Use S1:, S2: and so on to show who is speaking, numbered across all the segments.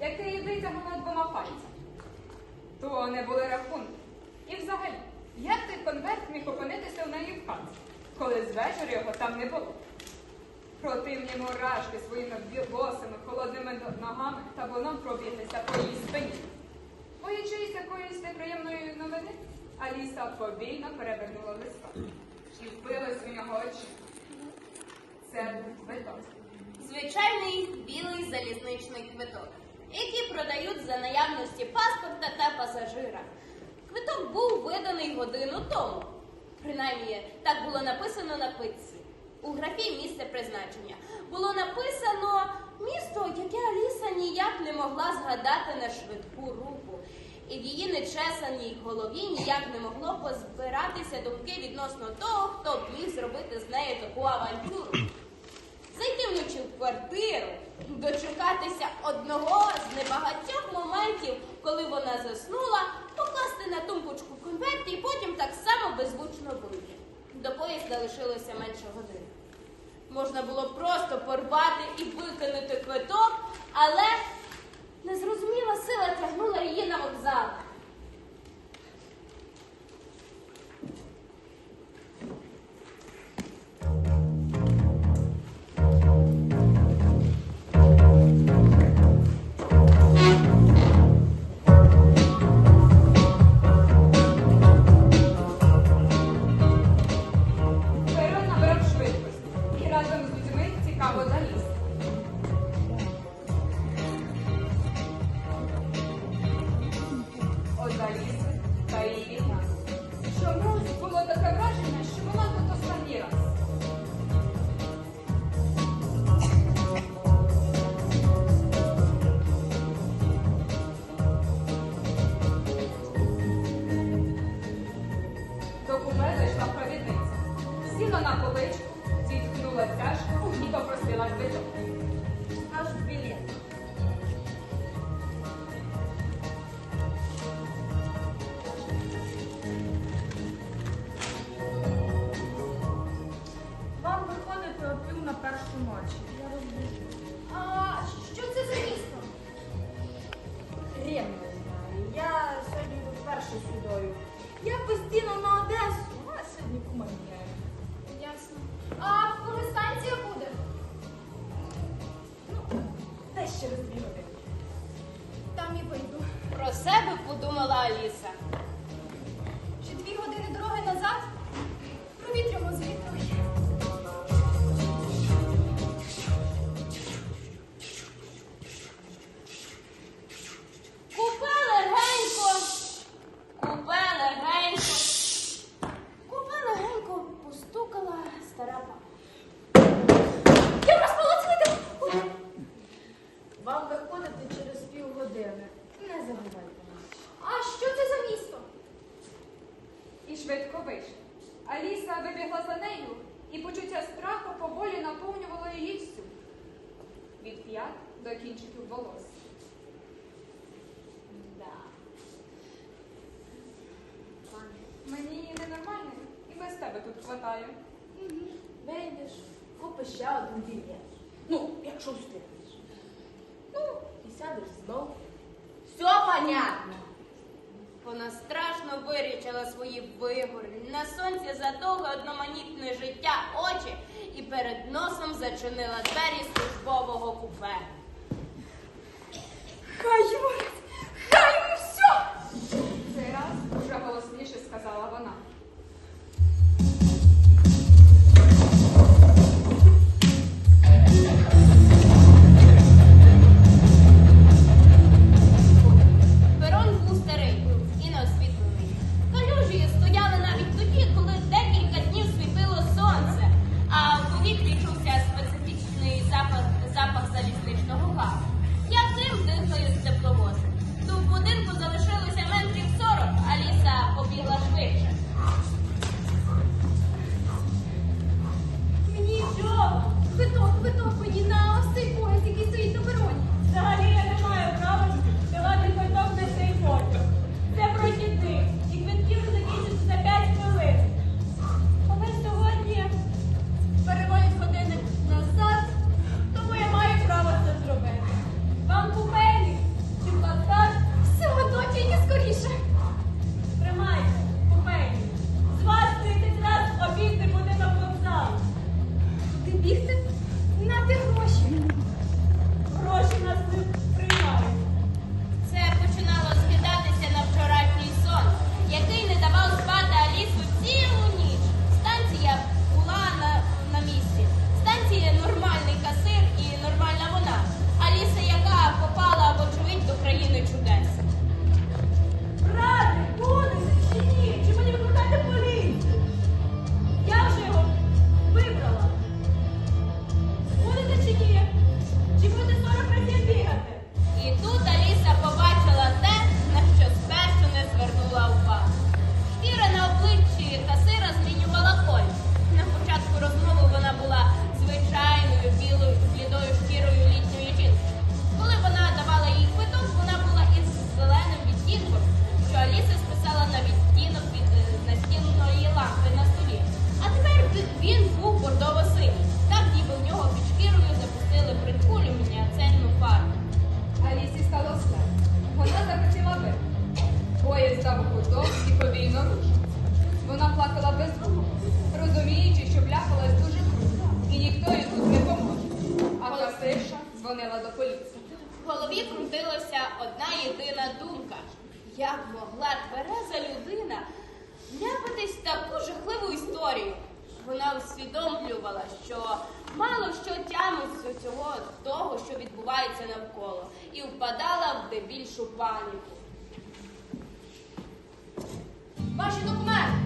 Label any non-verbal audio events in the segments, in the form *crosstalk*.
S1: Як ти який витягнули двома пальцями. То не були рахунки. І взагалі, як той конверт міг опинитися в неї в хаті, коли звечора його там не було? Противні мурашки своїми босими, холодними ногами та воном пробіглися по її спині. Боючись якоїсь неприємної новини, Аліса повільно перевернула листа і вбилась у нього очі. Це був квиток.
S2: Звичайний білий залізничний квиток який продають за наявності паспорта та пасажира. Квиток був виданий годину тому. Принаймні, так було написано на питці. У графі місце призначення було написано місто, яке Аліса ніяк не могла згадати на швидку руку. І в її нечесаній голові ніяк не могло позбиратися думки відносно того, хто б міг зробити з нею таку авантюру. Зайти вночі в квартиру, дочекатися одного з небагатьох моментів, коли вона заснула, покласти на тумбочку конверт і потім так само беззвучно вийти. До поїзда лишилося менше години. Можна було просто порвати і викинути квиток, але незрозуміла сила тягнула її на вокзал.
S3: Через дві години.
S2: Там і вийду. Про себе подумала Аліса.
S1: П'ят до кінчиків волос.
S2: Да.
S1: Мені ненормально, і без тебе тут хватає.
S3: Вийдеш, купиш ще один білет. Ну, якщо встигнеш. Ну, і сядеш знов. Все понятно.
S2: Вона страшно вирічила свої вигорі на сонці задовге одноманітне життя очі і перед носом зачинила двері службового купе.
S3: Хай йому, хай йому все!
S1: Цей раз уже голосніше сказала вона.
S2: Могла твереза людина ляпатись таку жахливу історію? Вона усвідомлювала, що мало що тямить з усього того, що відбувається навколо, і впадала в дебільшу паніку.
S3: Ваші документи.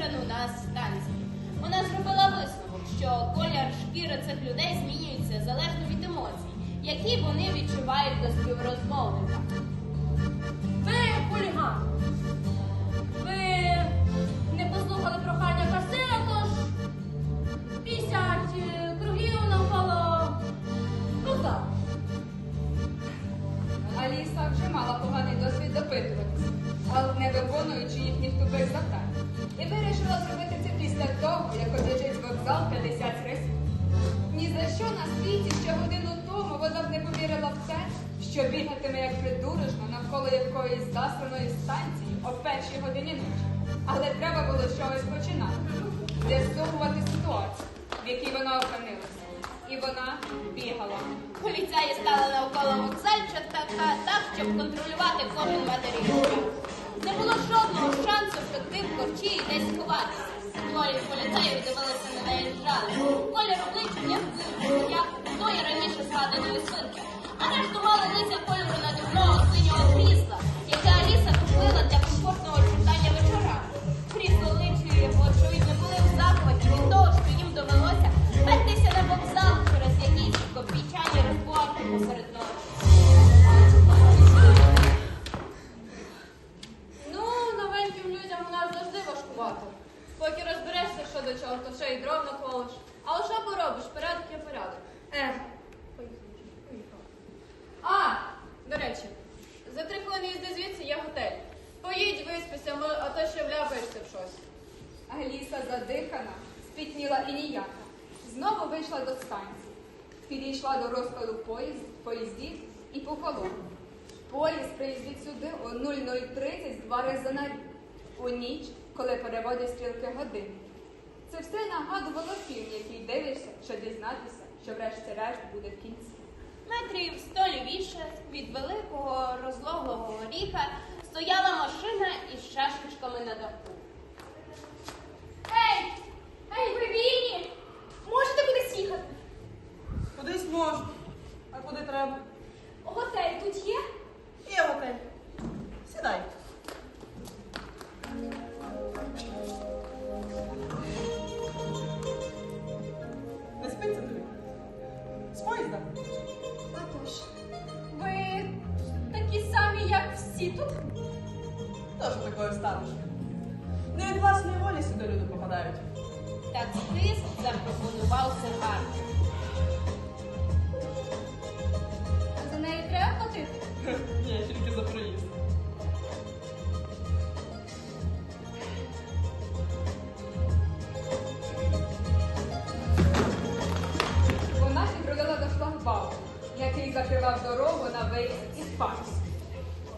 S2: Розіграну на станції. Вона зробила висновок, що колір шкіри цих людей змінюється залежно від емоцій, які вони відчувають до співрозмовника.
S1: Що бігатиме як придурочна навколо якоїсь засраної станції о першій годині ночі. Але треба було чогось починати, з'ясовувати ситуацію, в якій вона опинилася. І вона бігала.
S2: Поліцаї стали навколо вокзальчика так, щоб контролювати кожен шляху. Не було жодного шансу втекти в корчі і десь сховатися. Двоє поліцаїв дивилися на неї з жалем. Колір обличчя не як тої раніше згаданої свинки. Мали лиця кольору надувного синього крісла,
S1: вийшла до станції. Підійшла до розкладу поїзд, поїздів і похолола. Поїзд приїздить сюди о 00.30 два рази на рік. У ніч, коли переводять стрілки годин. Це все нагадувало фільм, який дивишся, що дізнатися, що врешті-решт буде в кінці.
S2: Метрів сто лівіше від великого розлоглого горіха стояла машина із шашечками на даху.
S3: Ей! Ей, ви
S4: можу. А куди треба?
S3: Готель тут є?
S4: Є готель. Сідай. Не спиться тобі? З поїзда?
S3: Отож. Ви такі самі, як всі тут?
S4: Тоже такою станеш. Не від власної волі сюди люди попадають.
S2: Таксист запропонував цигарку. *laughs*
S4: Ні, тільки за проїзд.
S1: Вона підрулила до шлагбауму, який закривав дорогу на виїзд із парку.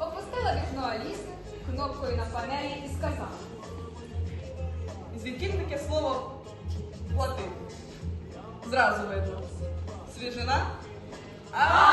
S1: Опустила вікно Аліси кнопкою на панелі і сказала.
S4: Звідки таке слово платити? Зразу видно. Свіжина? А.